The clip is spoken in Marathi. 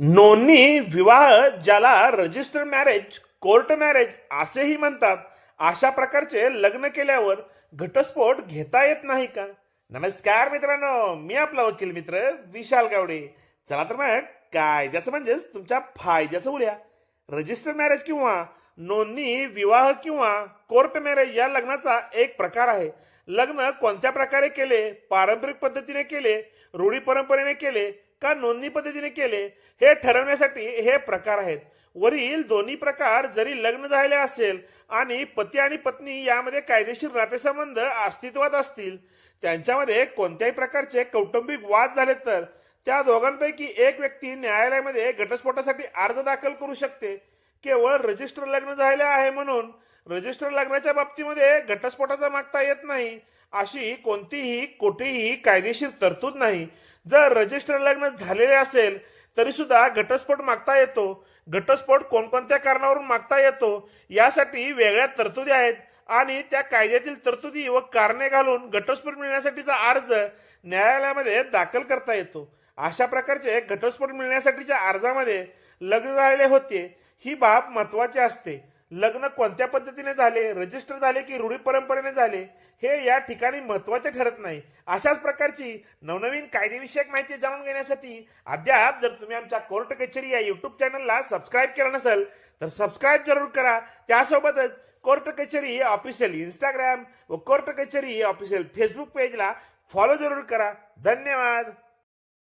नोंदणी विवाह ज्याला रजिस्टर मॅरेज कोर्ट मॅरेज असेही म्हणतात. अशा प्रकारचे लग्न केल्यावर घटस्फोट घेता येत नाही का? नमस्कार मित्रांनो मी आपला वकील मित्र विशाल गावडे. चला तर मग कायद्याचं म्हणजेच तुमच्या फायद्याचं उड्या रजिस्टर मॅरेज किंवा नोंदणी विवाह किंवा कोर्ट मॅरेज या लग्नाचा एक प्रकार आहे. लग्न कोणत्या प्रकारे केले? पारंपरिक पद्धतीने केले? रूढी परंपरेने केले? का नोंदणी पद्धतीने केले हे ठरवण्यासाठी हे प्रकार आहेत. वरील दोन्ही प्रकार जरी लग्न झाले असेल आणि पती आणि पत्नी यामध्ये कायदेशीर नातेसंबंध अस्तित्वात असतील त्यांच्यामध्ये कोणत्याही प्रकारचे कौटुंबिक वाद झाले तर त्या दोघांपैकी एक व्यक्ती न्यायालयामध्ये घटस्फोटासाठी अर्ज दाखल करू शकते. केवळ रजिस्टर लग्न झाले आहे म्हणून रजिस्टर लग्नाच्या बाबतीमध्ये घटस्फोटाचा मागता येत नाही अशी कोणतीही कुठेही कायदेशीर तरतूद नाही. जर रजिस्टर लग्न झालेले असेल तरी सुद्धा घटस्फोट मागता येतो. घटस्फोट कोणकोणत्या कारणावरून मागता येतो यासाठी वेगळ्या तरतुदी आहेत आणि त्या कायद्यातील तरतुदी व कारणे घालून घटस्फोट मिळण्यासाठीचा अर्ज न्यायालयामध्ये दाखल करता येतो. अशा प्रकारचे घटस्फोट मिळण्यासाठीच्या अर्जामध्ये लग्न झालेले होते ही बाब महत्वाची असते. लग्न कोणत्या पद्धतीने झाले? रजिस्टर झाले की रूढी परंपरेने झाले? हे या ठिकाणी महत्त्वाचे ठरत नाही. अशाच प्रकारची नवनवीन कायदेविषयक माहिती जाणून घेण्यासाठी अद्याप जर तुम्ही आमच्या कोर्ट कचेरी या युट्यूब चॅनलला सबस्क्राईब केलं नसेल तर सबस्क्राईब जरूर करा. त्यासोबतच कोर्ट कचेरी ऑफिशियल इंस्टाग्राम व कोर्ट कचेरी ऑफिशियल फेसबुक पेजला फॉलो जरूर करा. धन्यवाद.